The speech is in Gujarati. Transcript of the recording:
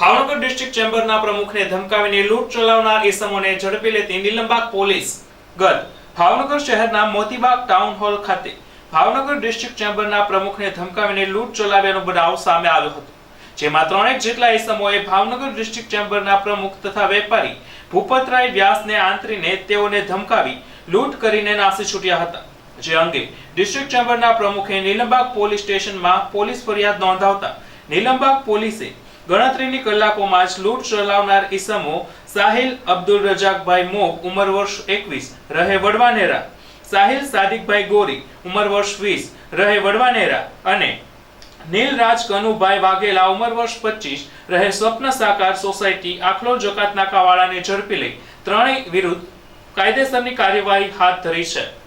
ભાવનગર ડિસ્ટ્રિક્ટ ચેમ્બરના પ્રમુખને ધમકાવીને લૂંટ ચલાવનાર ઇસમોને ઝડપી લેતી નીલમબાગ પોલીસ. ગત ભાવનગર શહેરના મોતીબાગ ટાઉન હોલ ખાતે ભાવનગર ડિસ્ટ્રિક્ટ ચેમ્બરના પ્રમુખને ધમકાવીને લૂંટ ચલાવ્યાનો બનાવ સામે આવ્યો હતો, જેમાં ત્રણેક જેટલા ઇસમોએ ભાવનગર ડિસ્ટ્રિક્ટ ચેમ્બરના પ્રમુખ તથા વેપારી ભૂપતરાય વ્યાસને આંતરીને તેઓને ધમકાવી લૂંટ કરીને નાસી છૂટ્યા હતા, જે અંગે ડિસ્ટ્રિક્ટ ચેમ્બરના પ્રમુખે નીલમબાગ પોલીસ સ્ટેશનમાં પોલીસ ફરિયાદ નોંધાવતા નીલમબાગ પોલીસે ગણતરીની કલાકોમાં જ લૂંટ ચલાવનાર ઈસમો સાહિલ અબ્દુલ રજાકભાઈ મોક ઉંમર વર્ષ એકવીસ, રહે વડવાનેરા. સાહિલ સાદિકભાઈ ગોરી, ઉંમર વર્ષ વીસ, રહે વડવાનેરા. અને નીલરાજ કનુભાઈ વાઘેલા, ઉંમર વર્ષ પચીસ, રહે સ્વપ્ન સાકાર સોસાયટી, આખલો જકાત નાકાવાળાને ઝડપી લઈ. ત્રણેય વિરુદ્ધ કાયદેસરની કાર્યવાહી હાથ ધરી છે.